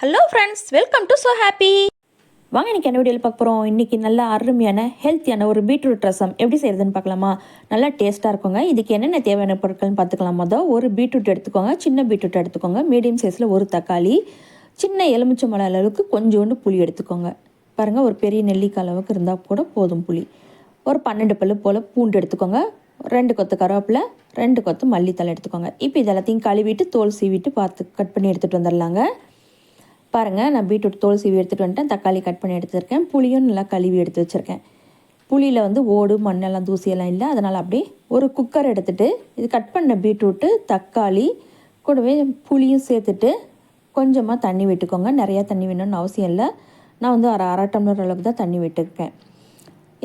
Hello friends welcome to so happy வாங்க இன்றைக்கி என்ன வீடியோவில் பார்க்க போகிறோம் இன்றைக்கி நல்ல அருமையான ஹெல்த்தியான ஒரு பீட்ரூட் ரசம். எப்படி செய்கிறதுன்னு பார்க்கலாமா? நல்லா டேஸ்ட்டாக இருக்குங்க. இதுக்கு என்னென்ன தேவையான பொருட்கள்னு பார்த்துக்கலாம். மொதல் ஒரு பீட்ரூட் எடுத்துக்கோங்க. சின்ன பீட்ரூட் எடுத்துக்கோங்க. மீடியம் சைஸில் ஒரு தக்காளி. சின்ன எலுமிச்சை மலை அளவுக்கு கொஞ்சோண்டு புளி எடுத்துக்கோங்க. பாருங்கள் ஒரு பெரிய நெல்லிக்காய் அளவுக்கு இருந்தால் கூட போதும் புளி. ஒரு பன்னெண்டு பல்லு போல் பூண்டு எடுத்துக்கோங்க. ரெண்டு கொத்து கருவேப்பிலை ரெண்டு கொத்து மல்லித்தலை எடுத்துக்கோங்க. இப்போ இது எல்லாத்தையும் கழுவிட்டு தோல் சீவிட்டு பார்த்து கட் பண்ணி எடுத்துகிட்டு வந்துடலாங்க பாருங்கள் நான் பீட்ரூட் தோல் சீவி எடுத்துகிட்டு வந்துட்டேன். தக்காளி கட் பண்ணி எடுத்துருக்கேன். புளியும் நல்லா கழுவி எடுத்து வச்சுருக்கேன். புளியில் வந்து ஓடு மண்ணெல்லாம் தூசியெல்லாம் இல்லை. அதனால் அப்படியே ஒரு குக்கர் எடுத்துகிட்டு இது கட் பண்ண பீட்ரூட்டு தக்காளி கூடவே புளியும் சேர்த்துட்டு கொஞ்சமாக தண்ணி விட்டுக்கோங்க. நிறையா தண்ணி வேணும்னு அவசியம் இல்லை. நான் வந்து அரை அரை டம்ளர் அளவுக்கு தான் தண்ணி விட்டுருக்கேன்.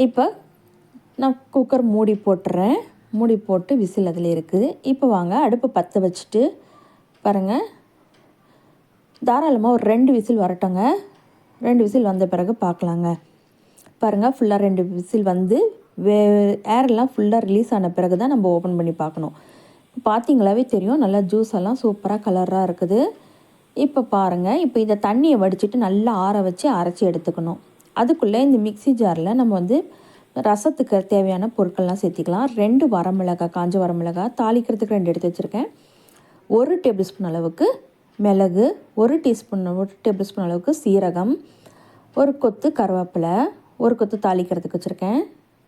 இப்போ நான் குக்கர் மூடி போட்டுறேன். மூடி போட்டு விசில் அதில் இருக்குது. இப்போ வாங்க அடுப்பை பற்ற வச்சுட்டு பாருங்கள் தாராளமாக ஒரு ரெண்டு விசில் வரட்டுங்க ரெண்டு விசில் வந்த பிறகு பார்க்கலாங்க. பாருங்கள் ஃபுல்லாக ரெண்டு விசில் வந்து வே ஏர்லாம் ஃபுல்லாக ரிலீஸ் ஆன பிறகு தான் நம்ம ஓப்பன் பண்ணி பார்க்கணும். பார்த்தீங்களாவே தெரியும் நல்லா ஜூஸ் எல்லாம் சூப்பராக கலராக இருக்குது. இப்போ பாருங்கள் இப்போ இந்த தண்ணியை வடிச்சிட்டு நல்லா ஆற வச்சு அரைச்சி எடுத்துக்கணும். அதுக்குள்ளே இந்த மிக்ஸி ஜாரில் நம்ம வந்து ரசத்துக்கு தேவையான பொருட்கள்லாம் சேர்த்திக்கலாம். ரெண்டு வரமிளகாய் காஞ்ச வரமிளகாய் தாளிக்கிறதுக்கு ரெண்டு எடுத்து வச்சுருக்கேன். ஒரு டேபிள் ஸ்பூன் அளவுக்கு மிளகு ஒரு டீஸ்பூன் ஒரு டேபிள் ஸ்பூன் அளவுக்கு சீரகம் ஒரு கொத்து கருவேப்பிலை ஒரு கொத்து தாளிக்கிறதுக்கு வச்சுருக்கேன்.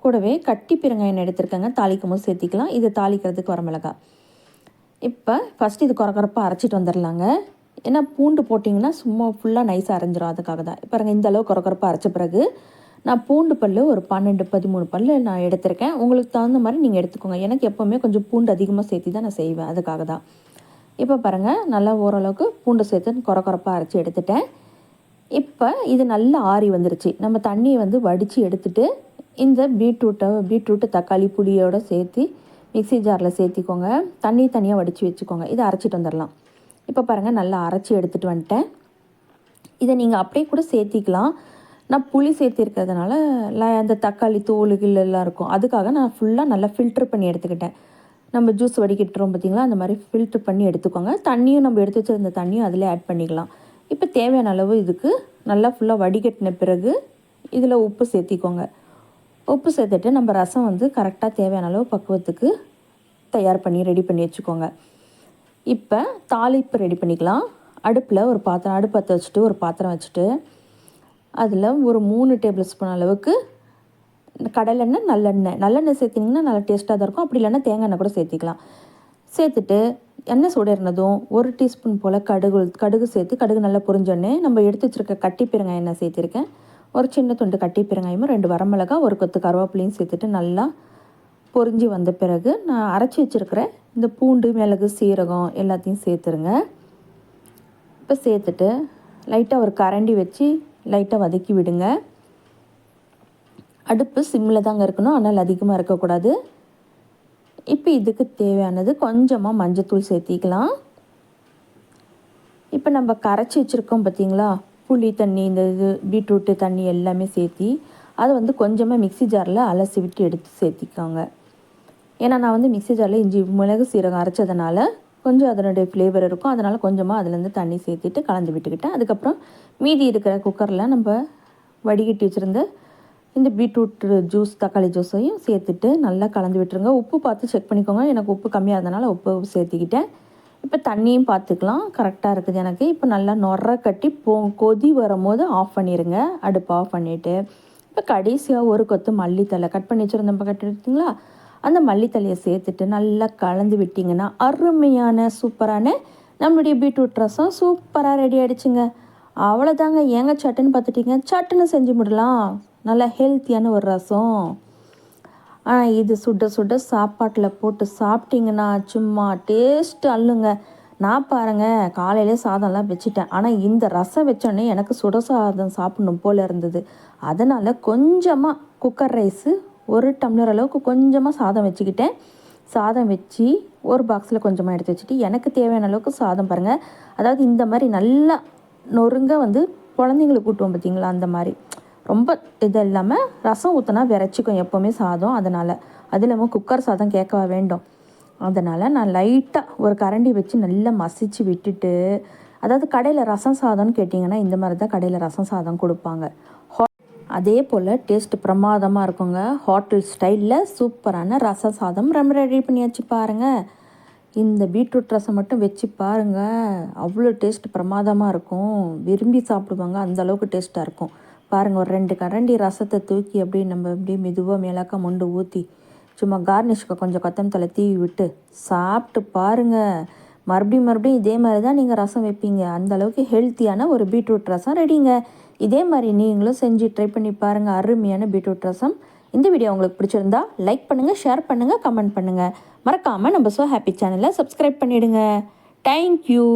கூடவே கட்டி பெருங்காயம் எடுத்திருக்கேங்க தாளிக்கும் போது சேர்த்திக்கலாம். இது தாளிக்கிறதுக்கு வரமிளகாய் இப்போ ஃபஸ்ட்டு இது குறக்குறப்பாக அரைச்சிட்டு வந்துடலாங்க ஏன்னா பூண்டு போட்டிங்கன்னா சும்மா ஃபுல்லாக நைஸாக அரைஞ்சிரும் அதுக்காக தான். பாருங்கள் இந்த அளவு குறக்குறப்பாக அரைச்ச பிறகு நான் பூண்டு பல் ஒரு பன்னெண்டு பதிமூணு பல் நான் எடுத்திருக்கேன். உங்களுக்கு தகுந்த மாதிரி நீங்கள் எடுத்துக்கோங்க. எனக்கு எப்போவுமே கொஞ்சம் பூண்டு அதிகமாக சேர்த்து தான் நான் செய்வேன் அதுக்காக தான். இப்போ பாருங்கள் நல்லா ஓரளவுக்கு பூண்டு சேர்த்து குறக்குறப்பாக அரைச்சி எடுத்துட்டேன். இப்போ இது நல்லா ஆறி வந்துருச்சு. நம்ம தண்ணியை வந்து வடித்து எடுத்துட்டு இந்த பீட்ரூட்டை பீட்ரூட்டு தக்காளி புளியோடு சேர்த்து மிக்ஸி ஜாரில் சேர்த்திக்கோங்க. தண்ணி தனியாக வடித்து வச்சுக்கோங்க. இதை அரைச்சிட்டு வந்துடலாம். இப்போ பாருங்கள் நல்லா அரைச்சி எடுத்துகிட்டு வந்துட்டேன். இதை நீங்கள் அப்படியே கூட சேர்த்திக்கலாம். நான் புளி சேர்த்திருக்கிறதுனால அந்த தக்காளி தோலுகள் எல்லாம் இருக்கும். அதுக்காக நான் ஃபுல்லாக நல்லா ஃபில்ட்ரு பண்ணி எடுத்துக்கிட்டேன். நம்ம ஜூஸ் வடிகட்டுறோம் பார்த்திங்களா அந்த மாதிரி ஃபில்ட்ரு பண்ணி எடுத்துக்கோங்க. தண்ணியும் நம்ம எடுத்து வச்சிருந்த தண்ணியும் அதில் ஆட் பண்ணிக்கலாம். இப்போ தேவையான அளவு இதுக்கு நல்லா ஃபுல்லாக வடிகட்டின பிறகு இதில் உப்பு சேர்த்திக்கோங்க. உப்பு சேர்த்துட்டு நம்ம ரசம் வந்து கரெக்டாக தேவையான அளவு பக்குவத்துக்கு தயார் பண்ணி ரெடி பண்ணி வச்சுக்கோங்க. இப்போ தாளிப்பு ரெடி பண்ணிக்கலாம். அடுப்பில் ஒரு பாத்திரம் அடுப்பத்தை வச்சுட்டு ஒரு பாத்திரம் வச்சுட்டு அதில் ஒரு மூணு டேபிள் ஸ்பூன் அளவுக்கு கடலெண்ணெய் நல்லெண்ணெய். நல்லெண்ணெய் சேர்த்திங்கன்னா நல்லா டேஸ்ட்டாக தான் இருக்கும். அப்படி இல்லைன்னா தேங்காய் எண்ணெய் கூட சேர்த்திக்கலாம். சேர்த்துட்டு எண்ணெய் சுடர்னதும் ஒரு டீஸ்பூன் போல் கடுகு கடுகு சேர்த்து கடுகு நல்லா பொரிஞ்சோடனே நம்ம எடுத்து வச்சுருக்க கட்டி பெருங்காயம் எண்ணெய் சேர்த்திருக்கேன். ஒரு சின்ன துண்டு கட்டி பெருங்காயமும் ரெண்டு வரமிளகா ஒரு கொத்து கருவேப்பிலையும் சேர்த்துட்டு நல்லா பொரிஞ்சு வந்த பிறகு நான் அரைச்சி வச்சுருக்கிற இந்த பூண்டு மிளகு சீரகம் எல்லாத்தையும் சேர்த்துருங்க. இப்போ சேர்த்துட்டு லைட்டாக ஒரு கரண்டி வச்சு லைட்டாக வதக்கி விடுங்க. அடுப்பு சிம்மில் தாங்க இருக்கணும். ஆனால் அதிகமாக இருக்கக்கூடாது. இப்போ இதுக்கு தேவையானது கொஞ்சமாக மஞ்சத்தூள் சேர்த்திக்கலாம். இப்போ நம்ம கரைச்சி வச்சுருக்கோம் பார்த்தீங்களா? புளி தண்ணி இந்த இது பீட்ரூட்டு தண்ணி எல்லாமே சேர்த்தி அதை வந்து கொஞ்சமாக மிக்ஸி ஜாரில் அலசி விட்டு எடுத்து சேர்த்திக்கோங்க. ஏன்னா நான் வந்து மிக்ஸி ஜாரில் இஞ்சி மிளகு சீரகம் அரைச்சதுனால கொஞ்சம் அதனுடைய ஃப்ளேவர் இருக்கும். அதனால் கொஞ்சமாக அதுலேருந்து தண்ணி சேர்த்திட்டு கலந்து விட்டுக்கிட்டேன். அதுக்கப்புறம் மீதி இருக்கிற குக்கரில் நம்ம வடிகட்டி வச்சுருந்த இந்த பீட்ரூட் ஜூஸ் தக்காளி ஜூஸையும் சேர்த்துட்டு நல்லா கலந்து விட்டுருங்க. உப்பு பார்த்து செக் பண்ணிக்கோங்க. எனக்கு உப்பு கம்மியாக இருந்தனால உப்பு சேர்த்துக்கிட்டேன். இப்போ தண்ணியும் பார்த்துக்கலாம். கரெக்டாக இருக்குது எனக்கு. இப்போ நல்லா நொற கட்டி போ கொதி வரும்போது ஆஃப் பண்ணிடுங்க அடுப்பு ஆஃப் பண்ணிவிட்டு இப்போ கடைசியாக ஒரு கொத்து மல்லித்தலை கட் பண்ணி வச்சுருந்தோம் கட்டி எடுத்தீங்களா? அந்த மல்லித்தலையை சேர்த்துட்டு நல்லா கலந்து விட்டிங்கன்னா அருமையான சூப்பரான நம்மளுடைய பீட்ரூட் ரசம் சூப்பராக ரெடி ஆகிடுச்சுங்க அவ்வளோதாங்க ஏங்க சட்டுன்னு பார்த்துட்டிங்க? சட்டுன்னு செஞ்சு விடலாம் நல்லா ஹெல்த்தியான ஒரு ரசம். ஆனால் இது சுட சுட சாப்பாட்டில் போட்டு சாப்பிட்டிங்கன்னா சும்மா டேஸ்ட் அல்லுங்க நான் பாருங்க காலையிலே சாதம்லாம் வச்சுட்டேன். ஆனால் இந்த ரசம் வச்சோடனே எனக்கு சுட சாதம் சாப்பிடணும் போல் இருந்தது. அதனால் கொஞ்சமாக குக்கர் ரைஸு ஒரு டம்ளர் அளவுக்கு கொஞ்சமாக சாதம் வச்சுக்கிட்டேன். சாதம் வச்சு ஒரு பாக்ஸில் கொஞ்சமாக எடுத்து வச்சுட்டு எனக்கு தேவையான அளவுக்கு சாதம் பாருங்கள் அதாவது இந்த மாதிரி நல்லா நொறுங்க வந்து குழந்தைங்களுக்கு கூட்டுவோம் பார்த்தீங்களா அந்த மாதிரி. ரொம்ப இது இல்லாமல் ரசம் ஊற்றினா விரைச்சிக்கும் எப்போவுமே சாதம் அதனால். அது இல்லாமல் குக்கர் சாதம் கேட்கவா வேண்டும். அதனால் நான் லைட்டாக ஒரு கரண்டி வச்சு நல்லா மசிச்சு விட்டுட்டு அதாவது கடையில் ரசம் சாதம்னு கேட்டிங்கன்னா இந்த மாதிரி தான் கடையில் ரசம் சாதம் கொடுப்பாங்க. ஹா அதே போல் டேஸ்ட் பிரமாதமாக இருக்குங்க. ஹோட்டல் ஸ்டைலில் சூப்பரான ரச சாதம் ரொம்ப ரெடி பண்ணியாச்சு பாருங்கள் இந்த பீட்ரூட் ரசம் மட்டும் வச்சு பாருங்கள் அவ்வளோ டேஸ்ட் பிரமாதமாக இருக்கும். விரும்பி சாப்பிடுவாங்க. அந்த அளவுக்கு டேஸ்ட்டாக இருக்கும். பாருங்கள் ஒரு ரெண்டு கரண்டி ரசத்தை தூக்கி அப்படியே நம்ம அப்படியே மெதுவாக மேலாக்க மொண்டு ஊற்றி சும்மா கார்னிஷ்க்கு கொஞ்சம் கொத்தமல்லி தலை தீவி விட்டு சாப்பிட்டு பாருங்கள் மறுபடியும் மறுபடியும் இதே மாதிரி தான் நீங்கள் ரசம் வைப்பீங்க. அந்த அளவுக்கு ஹெல்த்தியான ஒரு பீட்ரூட் ரசம் ரெடிங்க இதே மாதிரி நீங்களும் செஞ்சு ட்ரை பண்ணி பாருங்கள் அருமையான பீட்ரூட் ரசம். இந்த வீடியோ உங்களுக்கு பிடிச்சிருந்தா லைக் பண்ணுங்கள் ஷேர் பண்ணுங்கள் கமெண்ட் பண்ணுங்கள் மறக்காமல் நம்ம ஸோ ஹாப்பி சேனலை சப்ஸ்கிரைப் பண்ணிவிடுங்க தேங்க்யூ